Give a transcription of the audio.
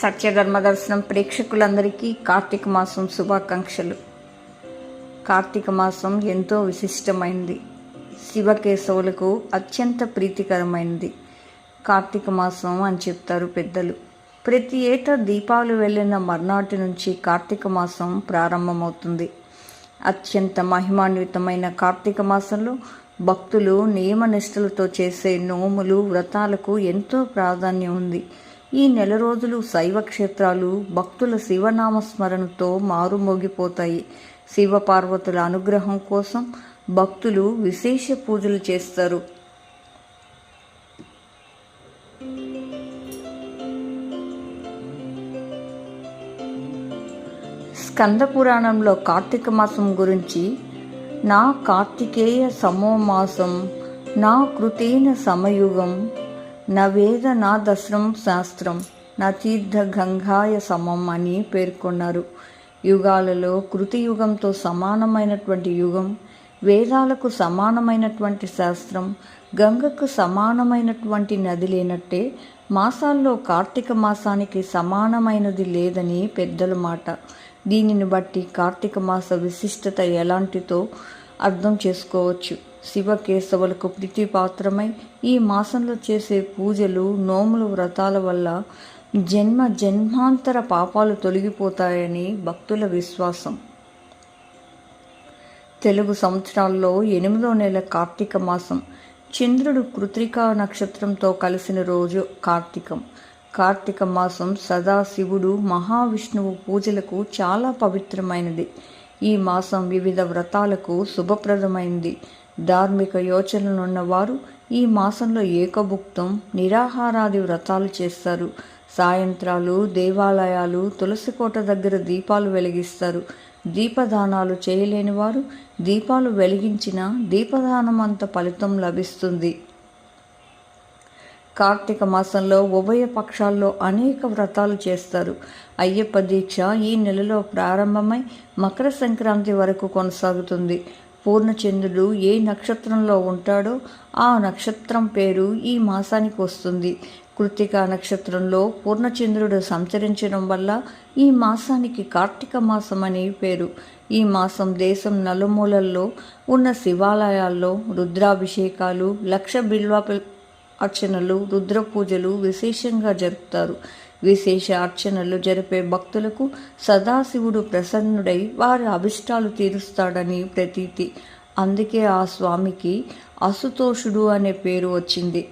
సత్యధర్మ దర్శనం ప్రేక్షకులందరికీ కార్తీక మాసం శుభాకాంక్షలు. కార్తీక మాసం ఎంతో విశిష్టమైనది శివకేశవులకు అత్యంత ప్రీతికరమైనది కార్తీక మాసం అని చెప్తారు పెద్దలు. ప్రతి ఏటా దీపావళి వెళ్ళిన మర్నాటి నుంచి కార్తీక మాసం ప్రారంభమవుతుంది. అత్యంత మహిమాన్వితమైన కార్తీక మాసంలో భక్తులు నియమనిష్టలతో చేసే నోములు వ్రతాలకు ఎంతో ప్రాధాన్యం ఉంది. ఈ నెల రోజులు శైవ క్షేత్రాలు భక్తుల శివనామస్మరణతో మారుమోగిపోతాయి. శివపార్వతుల అనుగ్రహం కోసం భక్తులు విశేష పూజలు చేస్తారు. స్కంద పురాణంలో కార్తీక మాసం గురించి నా కార్తికేయ సమో మాసం నా కృతేన సమయుగం నా వేద నా దస్రం శాస్త్రం నా తీర్థ గంగాయ సమం అని పేర్కొన్నారు. యుగాలలో కృతి యుగంతో సమానమైనటువంటి యుగం వేదాలకు సమానమైనటువంటి శాస్త్రం గంగకు సమానమైనటువంటి నది లేనట్టే మాసాల్లో కార్తీక మాసానికి సమానమైనది లేదని పెద్దల మాట. దీనిని బట్టి కార్తీక మాస విశిష్టత ఎలాంటితో అర్థం చేసుకోవచ్చు. శివకేశవులకు ప్రీతిపాత్రమై ఈ మాసంలో చేసే పూజలు నోములు వ్రతాల వల్ల జన్మ జన్మాంతర పాపాలు తొలగిపోతాయని భక్తుల విశ్వాసం. తెలుగు సంవత్సరాల్లో ఎనిమిదో నెల కార్తీక మాసం. చంద్రుడు కృత్రికా నక్షత్రంతో కలిసిన రోజు కార్తీకం. కార్తీక మాసం సదాశివుడు మహావిష్ణువు పూజలకు చాలా పవిత్రమైనది. ఈ మాసం వివిధ వ్రతాలకు శుభప్రదమైంది. ధార్మిక యోచనలున్నవారు ఈ మాసంలో ఏకభుక్తం నిరాహారాది వ్రతాలు చేస్తారు. సాయంత్రాలు దేవాలయాలు తులసి కోట దగ్గర దీపాలు వెలిగిస్తారు. దీపదానాలు చేయలేని వారు దీపాలు వెలిగించిన దీపదానం అంత ఫలితం లభిస్తుంది. కార్తీక మాసంలో ఉభయ పక్షాల్లో అనేక వ్రతాలు చేస్తారు. అయ్యప్ప దీక్ష ఈ నెలలో ప్రారంభమై మకర సంక్రాంతి వరకు కొనసాగుతుంది. పూర్ణచంద్రుడు ఏ నక్షత్రంలో ఉంటాడో ఆ నక్షత్రం పేరు ఈ మాసానికి వస్తుంది. కృతిక నక్షత్రంలో పూర్ణచంద్రుడు సంచరించడం వల్ల ఈ మాసానికి కార్తీక మాసం అని పేరు. ఈ మాసం దేశం నలుమూలల్లో ఉన్న శివాలయాల్లో రుద్రాభిషేకాలు లక్ష బిల్వ అర్చనలు రుద్ర పూజలు విశేషంగా జరుపుతారు. విశేష అర్చనలు జరిపే భక్తులకు సదాశివుడు ప్రసన్నుడై వారి అభిష్టాలు తీరుస్తాడని ప్రతీతి. అందుకే ఆ స్వామికి అసుతోషుడు అనే పేరు వచ్చింది.